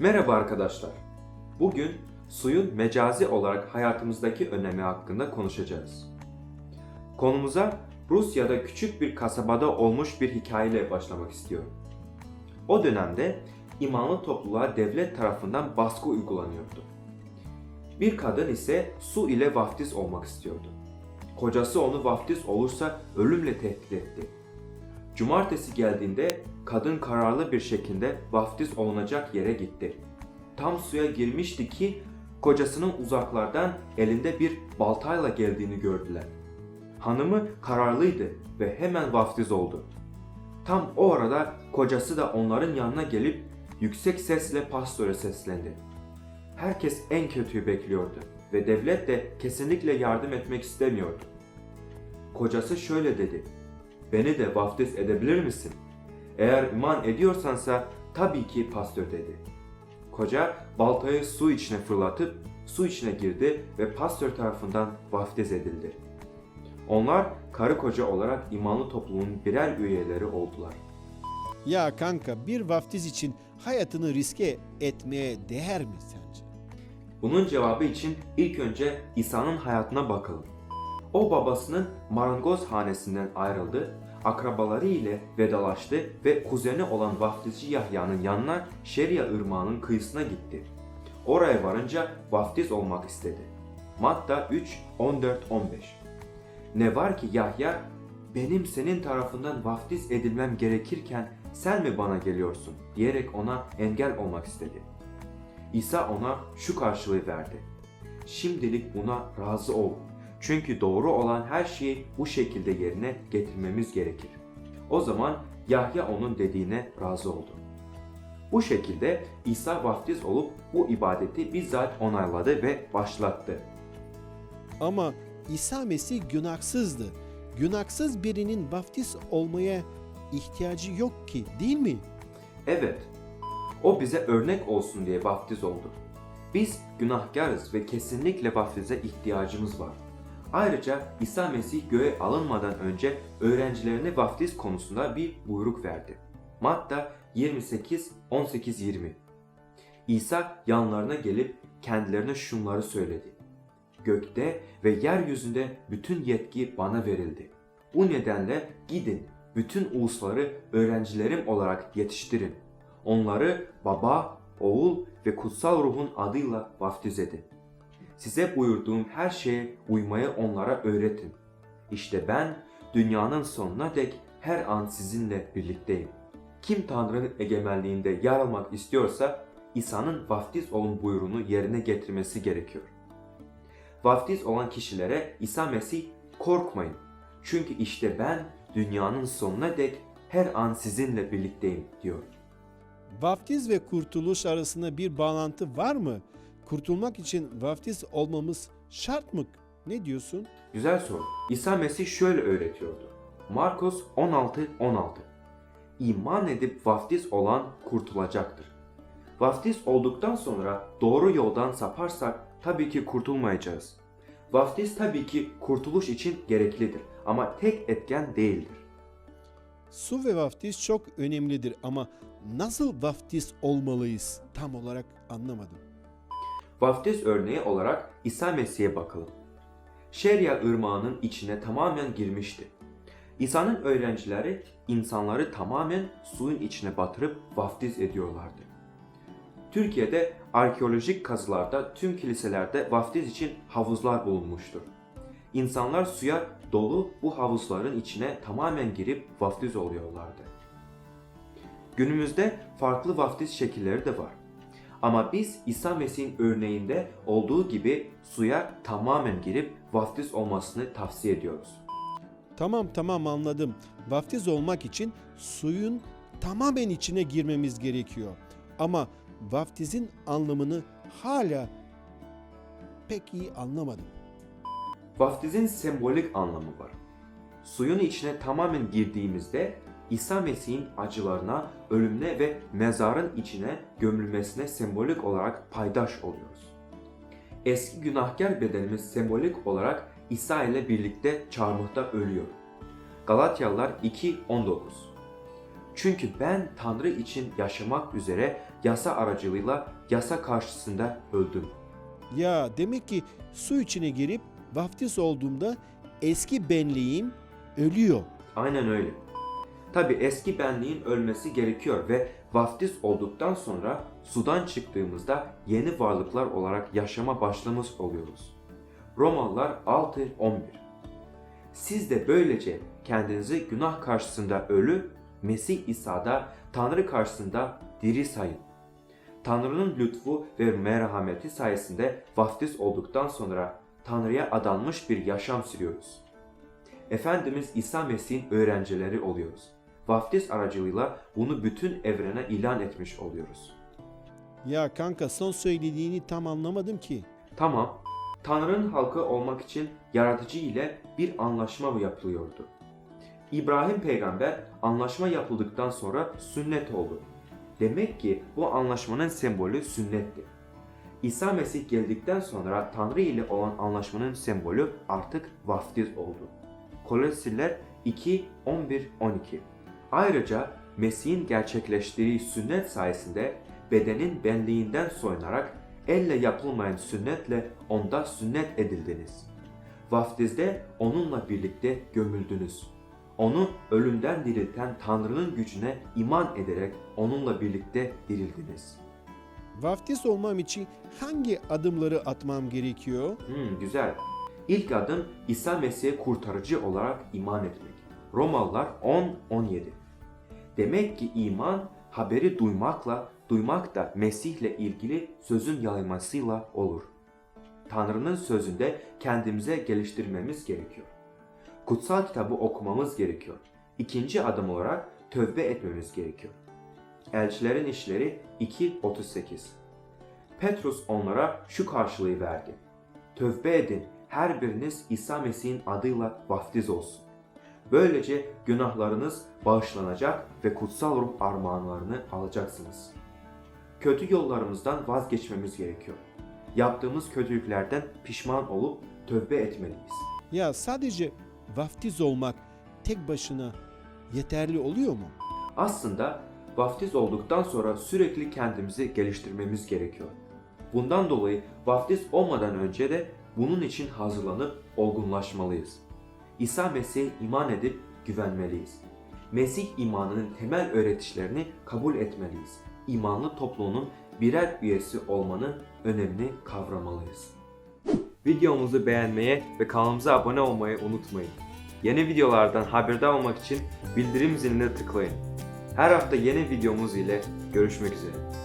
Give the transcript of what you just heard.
Merhaba arkadaşlar. Bugün suyun mecazi olarak hayatımızdaki önemi hakkında konuşacağız. Konumuza Rusya'da küçük bir kasabada olmuş bir hikayeyle başlamak istiyorum. O dönemde imanlı topluluğa devlet tarafından baskı uygulanıyordu. Bir kadın ise su ile vaftiz olmak istiyordu. Kocası onu vaftiz olursa ölümle tehdit etti. Cumartesi geldiğinde kadın kararlı bir şekilde vaftiz olunacak yere gitti. Tam suya girmişti ki kocasının uzaklardan elinde bir baltayla geldiğini gördüler. Hanımı kararlıydı ve hemen vaftiz oldu. Tam o arada kocası da onların yanına gelip yüksek sesle pastöre seslendi. Herkes en kötüyü bekliyordu ve devlet de kesinlikle yardım etmek istemiyordu. Kocası şöyle dedi. Beni de vaftiz edebilir misin? Eğer iman ediyorsansa tabii ki pastör dedi. Koca baltayı su içine fırlatıp su içine girdi ve pastör tarafından vaftiz edildi. Onlar karı koca olarak imanlı toplumun birer üyeleri oldular. Ya kanka bir vaftiz için hayatını riske etmeye değer mi sence? Bunun cevabı için ilk önce İsa'nın hayatına bakalım. O babasının marangoz hanesinden ayrıldı, akrabaları ile vedalaştı ve kuzeni olan vaftizci Yahya'nın yanına Şeria ırmağının kıyısına gitti. Oraya varınca vaftiz olmak istedi. Matta 3, 14, 15 Ne var ki Yahya, benim senin tarafından vaftiz edilmem gerekirken sen mi bana geliyorsun diyerek ona engel olmak istedi. İsa ona şu karşılığı verdi. Şimdilik buna razı ol. Çünkü doğru olan her şeyi bu şekilde yerine getirmemiz gerekir. O zaman Yahya onun dediğine razı oldu. Bu şekilde İsa vaftiz olup bu ibadeti bizzat onayladı ve başlattı. Ama İsa Mesih günahsızdı. Günahsız birinin vaftiz olmaya ihtiyacı yok ki değil mi? Evet, o bize örnek olsun diye vaftiz oldu. Biz günahkarız ve kesinlikle vaftize ihtiyacımız var. Ayrıca İsa Mesih göğe alınmadan önce öğrencilerine vaftiz konusunda bir buyruk verdi. Matta 28 18 20. İsa yanlarına gelip kendilerine şunları söyledi. Gökte ve yeryüzünde bütün yetki bana verildi. Bu nedenle gidin bütün ulusları öğrencilerim olarak yetiştirin. Onları baba, oğul ve kutsal ruhun adıyla vaftiz edin. Size buyurduğum her şeye uymayı onlara öğretin. İşte ben dünyanın sonuna dek her an sizinle birlikteyim. Kim Tanrı'nın egemenliğinde yer almak istiyorsa İsa'nın vaftiz olun buyruğunu yerine getirmesi gerekiyor. Vaftiz olan kişilere İsa Mesih korkmayın. Çünkü işte ben dünyanın sonuna dek her an sizinle birlikteyim diyor. Vaftiz ve kurtuluş arasında bir bağlantı var mı? Kurtulmak için vaftiz olmamız şart mı? Ne diyorsun? Güzel soru. İsa Mesih şöyle öğretiyordu. Markos 16 16. İman edip vaftiz olan kurtulacaktır. Vaftiz olduktan sonra doğru yoldan saparsak tabii ki kurtulmayacağız. Vaftiz tabii ki kurtuluş için gereklidir ama tek etken değildir. Su ve vaftiz çok önemlidir ama nasıl vaftiz olmalıyız tam olarak anlamadım. Vaftiz örneği olarak İsa Mesih'e bakalım. Şeria ırmağının içine tamamen girmişti. İsa'nın öğrencileri insanları tamamen suyun içine batırıp vaftiz ediyorlardı. Türkiye'de arkeolojik kazılarda tüm kiliselerde vaftiz için havuzlar bulunmuştur. İnsanlar suya dolu bu havuzların içine tamamen girip vaftiz oluyorlardı. Günümüzde farklı vaftiz şekilleri de var. Ama biz İsa Mesih'in örneğinde olduğu gibi suya tamamen girip vaftiz olmasını tavsiye ediyoruz. Tamam tamam anladım. Vaftiz olmak için suyun tamamen içine girmemiz gerekiyor. Ama vaftizin anlamını hala pek iyi anlamadım. Vaftizin sembolik anlamı var. Suyun içine tamamen girdiğimizde İsa Mesih'in acılarına, ölümüne ve mezarın içine gömülmesine sembolik olarak paydaş oluyoruz. Eski günahkar bedenimiz sembolik olarak İsa ile birlikte çarmıhta ölüyor. Galatyalılar 2.19 Çünkü ben Tanrı için yaşamak üzere yasa aracılığıyla yasa karşısında öldüm. Ya demek ki su içine girip vaftiz olduğumda eski benliğim ölüyor. Aynen öyle. Tabi eski benliğin ölmesi gerekiyor ve vaftiz olduktan sonra sudan çıktığımızda yeni varlıklar olarak yaşama başlamış oluyoruz. Romalılar 6.11 Siz de böylece kendinizi günah karşısında ölü, Mesih İsa'da Tanrı karşısında diri sayın. Tanrı'nın lütfu ve merhameti sayesinde vaftiz olduktan sonra Tanrı'ya adanmış bir yaşam sürüyoruz. Efendimiz İsa Mesih'in öğrencileri oluyoruz. Vaftiz aracılığıyla bunu bütün evrene ilan etmiş oluyoruz. Ya kanka son söylediğini tam anlamadım ki. Tamam, Tanrı'nın halkı olmak için yaratıcı ile bir anlaşma yapılıyordu. İbrahim peygamber anlaşma yapıldıktan sonra sünnet oldu. Demek ki bu anlaşmanın sembolü sünnetti. İsa Mesih geldikten sonra Tanrı ile olan anlaşmanın sembolü artık vaftiz oldu. Kolosiller 2, 11, 12 Ayrıca Mesih'in gerçekleştirdiği sünnet sayesinde bedenin benliğinden soyunarak elle yapılmayan sünnetle onda sünnet edildiniz. Vaftizde onunla birlikte gömüldünüz. Onu ölümden dirilten Tanrı'nın gücüne iman ederek onunla birlikte dirildiniz. Vaftiz olmam için hangi adımları atmam gerekiyor? Hmm, güzel. İlk adım İsa Mesih'e kurtarıcı olarak iman etmek. Romalılar 10-17 Demek ki iman haberi duymakla, duymak da Mesih'le ilgili sözün yayılmasıyla olur. Tanrı'nın sözünde kendimize geliştirmemiz gerekiyor. Kutsal kitabı okumamız gerekiyor. İkinci adım olarak tövbe etmemiz gerekiyor. Elçilerin İşleri 2.38 Petrus onlara şu karşılığı verdi. Tövbe edin, her biriniz İsa Mesih'in adıyla vaftiz olsun. Böylece günahlarınız bağışlanacak ve kutsal ruh armağanlarını alacaksınız. Kötü yollarımızdan vazgeçmemiz gerekiyor. Yaptığımız kötülüklerden pişman olup tövbe etmeliyiz. Ya sadece vaftiz olmak tek başına yeterli oluyor mu? Aslında vaftiz olduktan sonra sürekli kendimizi geliştirmemiz gerekiyor. Bundan dolayı vaftiz olmadan önce de bunun için hazırlanıp olgunlaşmalıyız. İsa Mesih'e iman edip güvenmeliyiz. Mesih imanının temel öğretişlerini kabul etmeliyiz. İmanlı topluluğun birer üyesi olmanın önemini kavramalıyız. Videomuzu beğenmeyi ve kanalımıza abone olmayı unutmayın. Yeni videolardan haberdar olmak için bildirim ziline tıklayın. Her hafta yeni videomuz ile görüşmek üzere.